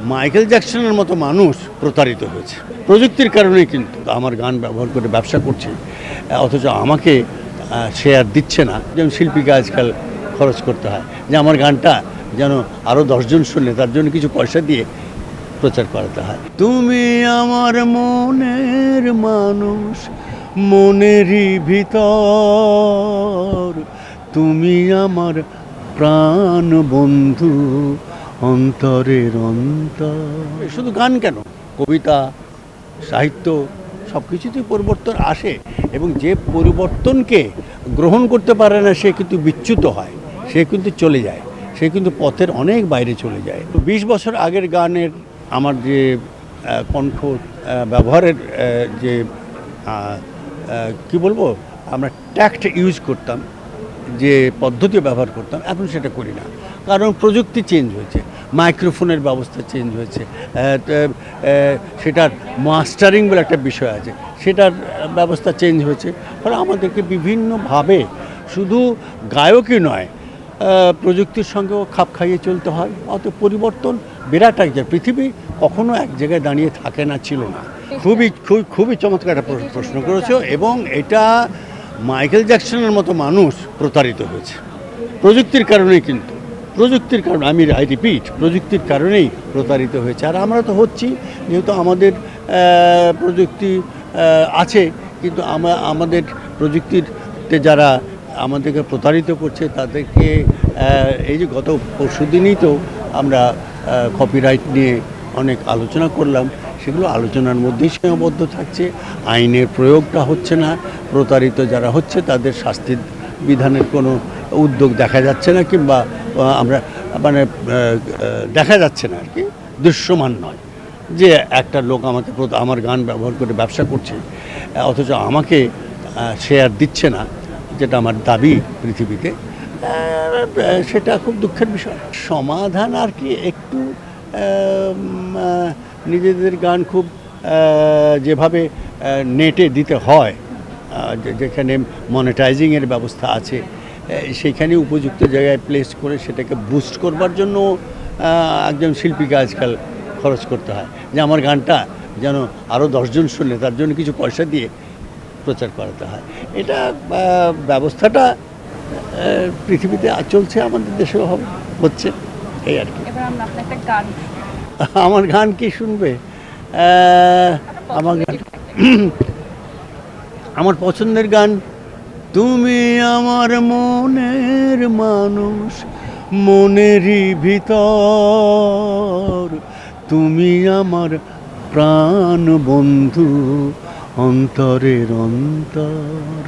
Michael জ্যাকসনের মতো মানুষ প্রতারিত হয়েছে। প্রযুক্তির কারণেই কিন্তু আমার গান ব্যবহার করে ব্যবসা করছে। অথচ আমাকে শেয়ার দিচ্ছে না। যেমন শিল্পীকে আজকাল খরচ করতে হয়। যে আমার গানটা যেন আরও দশজন শুনলে তার জন্য কিছু পয়সা দিয়ে প্রচার করাতে হয়। তুমি আমার মনের মানুষ, মনেরই ভিতর। তুমি আমার প্রাণ বন্ধু অন্তরের অন্তর। শুধু গান কেন? কবিতা, সাহিত্য সব কিছুতেই পরিবর্তন আসে এবং যে পরিবর্তনকে গ্রহণ করতে পারে না, সে কিন্তু বিচ্যুত হয়, সে কিন্তু চলে যায়, সে কিন্তু পথের অনেক বাইরে চলে যায়। তো বিশ বছর আগের গানের আমার যে কণ্ঠ ব্যবহারের যে কি বলব? আমরা ট্যাক্ট ইউজ করতাম, যে পদ্ধতি ব্যবহার করতাম, এখন সেটা করি না। কারণ প্রযুক্তি চেঞ্জ হয়েছে। মাইক্রোফোনের ব্যবস্থা চেঞ্জ হয়েছে। সেটার মাস্টারিং বলে একটা বিষয় আছে। সেটার ব্যবস্থা চেঞ্জ হয়েছে। ফলে আমাদেরকে বিভিন্নভাবে শুধু গায়কই নয় প্রযুক্তির সঙ্গেও খাপ খাইয়ে চলতে হয়। অত পরিবর্তন বিরাট এক। পৃথিবী কখনো এক জায়গায় দাঁড়িয়ে থাকে না, ছিল না। খুবই খুবই খুবই চমৎকার একটা প্র- প্রশ্ন করেছ এবং এটা মাইকেল জ্যাকসনের মতো মানুষ প্রতারিত হয়েছে। প্রযুক্তির কারণেই কিন্তু। প্রযুক্তির কারণে, আমি আই রিপিট, প্রযুক্তির কারণেই প্রতারিত হয়েছে। আর আমরা তো হচ্ছি, যেহেতু আমাদের প্রযুক্তি আছে, কিন্তু আমা, আমাদের প্রযুক্তিতে যারা আমাদেরকে প্রতারিত করছে, তাদেরকে এই যে গত পরশু দিনই তো আমরা কপিরাইট নিয়ে অনেক আলোচনা করলাম। সেগুলো আলোচনার মধ্যেই সীমাবদ্ধ থাকছে। আইনের প্রয়োগটা হচ্ছে না। প্রতারিত যারা হচ্ছে, তাদের শাস্তির বিধানের কোনো উদ্যোগ দেখা যাচ্ছে না, কিংবা আমরা মানে দেখা যাচ্ছে না আর কি, দৃশ্যমান নয়। যে একটা লোক আমাকে আমার গান ব্যবহার করে ব্যবসা করছে, অথচ আমাকে শেয়ার দিচ্ছে না, যেটা আমার দাবি পৃথিবীতে সেটা খুব দুঃখের বিষয়। সমাধান আর কি একটু নিজেদের গান খুব যেভাবে নেটে দিতে হয় যেখানে মনিটাইজিংয়ের ব্যবস্থা আছে সেইখানে উপযুক্ত জায়গায় প্লেস করে সেটাকে বুস্ট করবার জন্য একজন শিল্পীকে আজকাল খরচ করতে হয়। যে আমার গানটা যেন আরও দশজন শুনলে তার জন্য কিছু পয়সা দিয়ে প্রচার করাতে হয়। এটা ব্যবস্থাটা পৃথিবীতে চলছে আমাদের দেশেও হচ্ছে। এই আর কি। আমার গান কি শুনবে? আমার গান আমার পছন্দের গান তুমি আমার মনের মানুষ মনেরই ভিতর। তুমি আমার প্রাণ বন্ধু অন্তরের অন্তর।